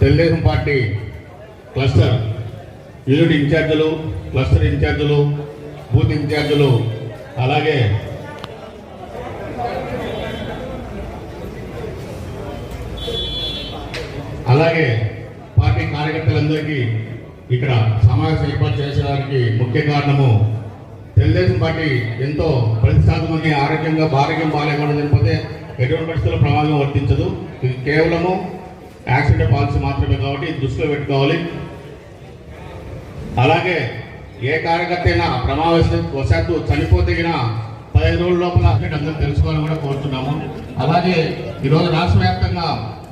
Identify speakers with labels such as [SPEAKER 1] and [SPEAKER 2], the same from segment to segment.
[SPEAKER 1] Telugu Desam party cluster unit ఇన్ఛార్జీలు cluster ఇన్ఛార్జీలు booth ఇన్ఛార్జీలు అలాగే అలాగే పార్టీ కార్యకర్తలందరికీ ఇక్కడ సమావేశం ఏర్పాటు చేసడానికి ముఖ్య కారణము తెలుగుదేశం పార్టీ ఎంతో ప్రతిష్టాత్మకంగా ఆరోగ్యంగా భారీగా బాగాలేకుండా చనిపోతే ఎటువంటి పరిస్థితుల్లో ప్రమాదం వర్తించదు. ఇది కేవలము యాక్సిడెంట్ పాలసీ మాత్రమే కాబట్టి దృష్టిలో పెట్టుకోవాలి. అలాగే ఏ కార్యకర్త అయినా వశాత్తు చనిపోతే పదిహేను రోజుల లోపల అందరూ తెలుసుకోవాలని కూడా కోరుతున్నాము. అలాగే ఈరోజు రాష్ట్ర వ్యాప్తంగా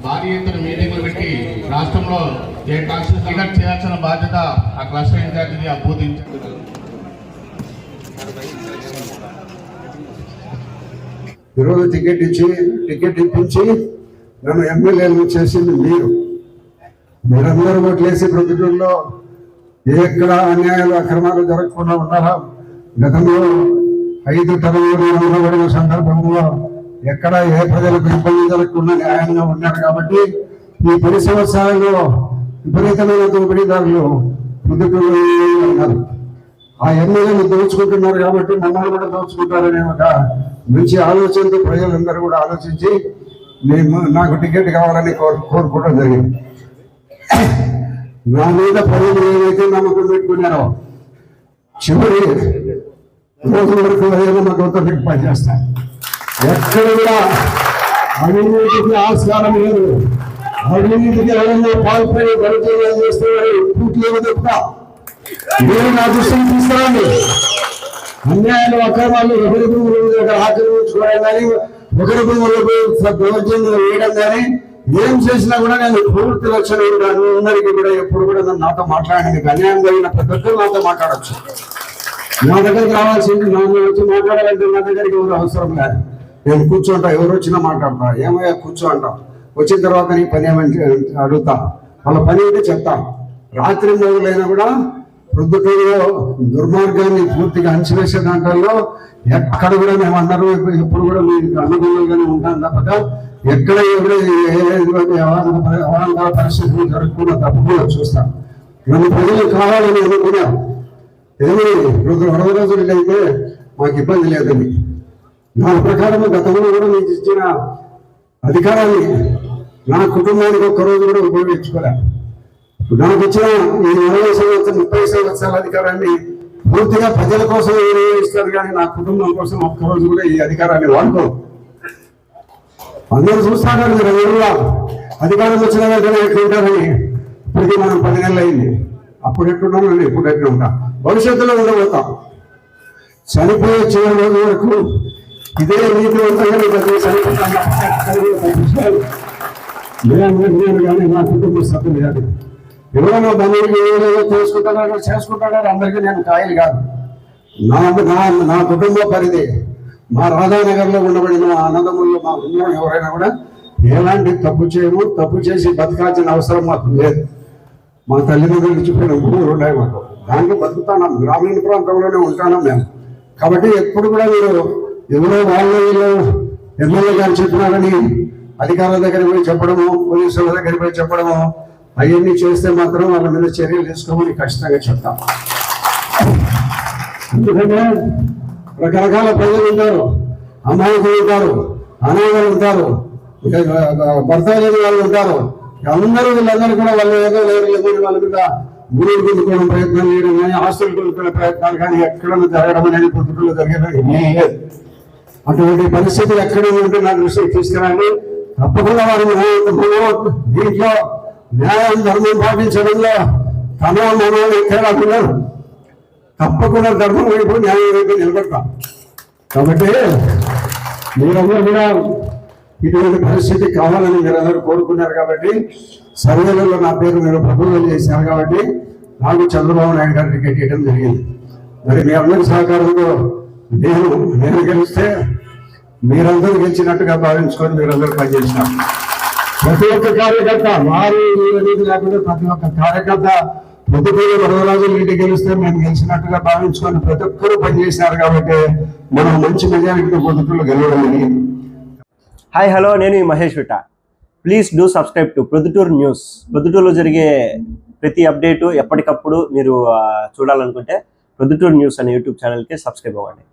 [SPEAKER 1] భారీ ఎత్తున మీటింగ్లు పెట్టి రాష్ట్రంలో ఏ కాన్స్టిట్యూషన్ టికెట్ చేయాల్సిన బాధ్యత ఆ క్లస్టర్ ఇన్ఛార్జిని ఆ
[SPEAKER 2] ఈరోజు టికెట్ ఇచ్చి టికెట్ ఇప్పించి నన్ను ఎమ్మెల్యేలు చేసింది మీరు. మీరందరూ ఓట్లేసి ప్రభుత్వంలో ఎక్కడ అన్యాయాలు అక్రమాలు జరగకుండా ఉన్నారా? గతంలో ఐదు తరగతులు ఉండబడిన సందర్భంలో ఎక్కడ ఏ ప్రజలకు ఇబ్బంది జరగకుండా న్యాయంగా ఉన్నారు కాబట్టి ఈ పది సంవత్సరాల్లో విపరీతమైన దోపిడీదారులు ప్రభుత్వంలో ఉన్నారు. ఆ ఎమ్మెల్యేలు దోచుకుంటున్నారు కాబట్టి మమ్మల్ని కూడా దోచుకుంటారనే ఒక మంచి ఆలోచనతో ప్రజలందరూ కూడా ఆలోచించి మేము నాకు టికెట్ కావాలని కోరు కోరుకోవడం జరిగింది. నా మీద ప్రజలు ఏదైతే నమ్మకం పెట్టుకున్నారో చివరి రోజు వరకు ఏదో నమ్మకంతో పెట్టి పనిచేస్తాను. ఎక్కడ కూడా అవినీతికి ఆస్కారం లేదు. అవినీతికి ఎవరైనా పాల్పడి పరిచయం చేస్తే పూర్తిగా చెప్తా. మీరు నా దృష్టిని తీసుకురండి. అన్యాయాలు అక్రమాలు ఒకరి భూముల ఆక్రమించుకోవడం కానీ ఒకరి భూములకు దౌర్జన్యం వేయడం కానీ ఏం చేసినా కూడా నేను పూర్తి లక్షణ ఉంటాను. అందరికీ కూడా ఎప్పుడు కూడా నన్ను నాతో మాట్లాడడానికి అన్యాయం జరిగిన ప్రతి ఒక్కరు నాతో మాట్లాడచ్చు. నా దగ్గరికి రావాల్సింది నా వచ్చి మాట్లాడాలంటే నా దగ్గరికి ఎవరు అవసరం లేదు. నేను కూర్చుంటా ఎవరు వచ్చినా మాట్లాడతా. ఏమయ్యా కూర్చో అంటాం వచ్చిన తర్వాత నీ పని ఏమని అడుగుతా. వాళ్ళ పని అయితే చెప్తా. రాత్రి మొదలైనా కూడా ప్రొద్దుటూరులో దుర్మార్గాన్ని పూర్తిగా అంచివేసే దాంట్లో ఎక్కడ కూడా మేము అందరూ ఎప్పుడు కూడా మీరు అనుకూలంగానే ఉంటాం తప్పక. ఎక్కడ ఎక్కడ అవాంతర పరిస్థితులు జరగకుండా తప్పకుండా చూస్తాం. మన ప్రజలు కావాలని అనుకున్నాం. ఏమీ? రెండు రెండు రోజులు అయితే మాకు ఇబ్బంది లేదని నా ప్రకారం గతంలో కూడా మీకు ఇచ్చిన అధికారాన్ని నా కుటుంబానికి ఒక్క రోజు కూడా ఉపయోగించుకోలే. మనకు వచ్చిన ఈ ఇరవై సంవత్సరం ముప్పై సంవత్సరాల అధికారాన్ని పూర్తిగా ప్రజల కోసం వినియోగిస్తారు కానీ నా కుటుంబం కోసం ఒక్కరోజు కూడా ఈ అధికారాన్ని వాడుకో అందరూ చూస్తాను మీరు ఎవరుగా అధికారం వచ్చిన వెంటనే ఎట్లుంటారని? ఇప్పటికీ మనం పది నెలలు అయింది. అప్పుడు ఎట్లున్నాం? నేను ఇప్పుడు ఎట్లా ఉంటా? భవిష్యత్తులో ఉండబోతాం చనిపోయే చివరి రోజు వరకు ఇదే నీతివంతంగా నేను కానీ నా కుటుంబ సభ్యులు ఎవరైనా బంధువులు ఏదో చేసుకుంటున్నారో చేసుకుంటారో అందరికీ నేను కాయలు కాదు. నా నా నా కుటుంబ పరిధి మా రాధానగర్లో ఉండబడిన మా అన్నదమ్ములు మా అందరం ఎవరైనా కూడా ఎలాంటి తప్పు చేయము తప్పు చేసి బతకాల్సిన అవసరం మాకు లేదు. మా తల్లిదండ్రులు చెప్పిన భూములు ఉన్నాయి మాకు. దాంట్లో బతుకుతాం గ్రామీణ ప్రాంతంలోనే ఉంటాం మేము. కాబట్టి ఎప్పుడు కూడా మీరు ఎవరో వాళ్ళు వీళ్ళు ఎమ్మెల్యే గారు చెప్పినారని అధికారుల దగ్గర పోయి చెప్పడము పోలీసుల దగ్గర పోయి చెప్పడము అవన్నీ చేస్తే మాత్రం వాళ్ళ మీద చర్యలు తీసుకోమని ఖచ్చితంగా చెప్తాం. ఎందుకంటే రకరకాల ప్రజలు ఉంటారు. అమాయకులు ఉంటారు అనాథలు ఉంటారు ఇక భర్త లేని వాళ్ళు ఉంటారు. అందరూ వీళ్ళందరూ కూడా వాళ్ళు ఏదో లేరు లేదని వాళ్ళ మీద గురువులు కొనుక్కోవడం ప్రయత్నం చేయడం కానీ హాస్టల్ కొనుక్కునే ప్రయత్నాలు కానీ ఎక్కడ జరగడం అనేది పొద్దుటలో జరిగేది అటువంటి పరిస్థితి ఎక్కడ ఉంటే నా దృష్టికి తీసుకురండి. తప్పకుండా వారు దీంట్లో న్యాయం ధర్మం పాటించడంలో తమ మనోళ్ళు ఎక్కడ తప్పకుండా ధర్మం వైపు న్యాయం వైపు నిలబడతాం. కాబట్టి మీరందరూ కూడా ఇటువంటి పరిస్థితి కావాలని మీరందరూ కోరుకున్నారు కాబట్టి సర్వేలలో నా పేరు మీరు ప్రపోజల్ చేశారు కాబట్టి నాకు చంద్రబాబు నాయుడు గారు టికెట్ ఇవ్వడం జరిగింది. మరి మీ అందరి సహకారంతో నేను నేను గెలిస్తే మీరందరూ గెలిచినట్టుగా భావించుకొని మీరందరూ పనిచేసినాం ప్రతి ఒక్క కార్యకర్త వారి అనేది లేకుండా ప్రతి ఒక్క కార్యకర్త పొద్దుపూడి వరదరాజు ఇంటికి గెలిస్తే మేము గెలిచినట్టుగా భావించుకొని ప్రతి ఒక్కరూ పనిచేసినారు కాబట్టి మనం మంచి మెజారిటీతో పొద్దుటూళ్ళు గెలవడం జరిగింది.
[SPEAKER 3] హాయ్ హలో నేను ఈ Mahesh విట. Please do subscribe to Proddatur news ప్రొద్దుటూరులో జరిగే ప్రతి అప్డేటు ఎప్పటికప్పుడు మీరు చూడాలనుకుంటే ప్రొద్దుటూరు న్యూస్ అనే యూట్యూబ్ ఛానల్కి సబ్స్క్రైబ్ అవ్వండి.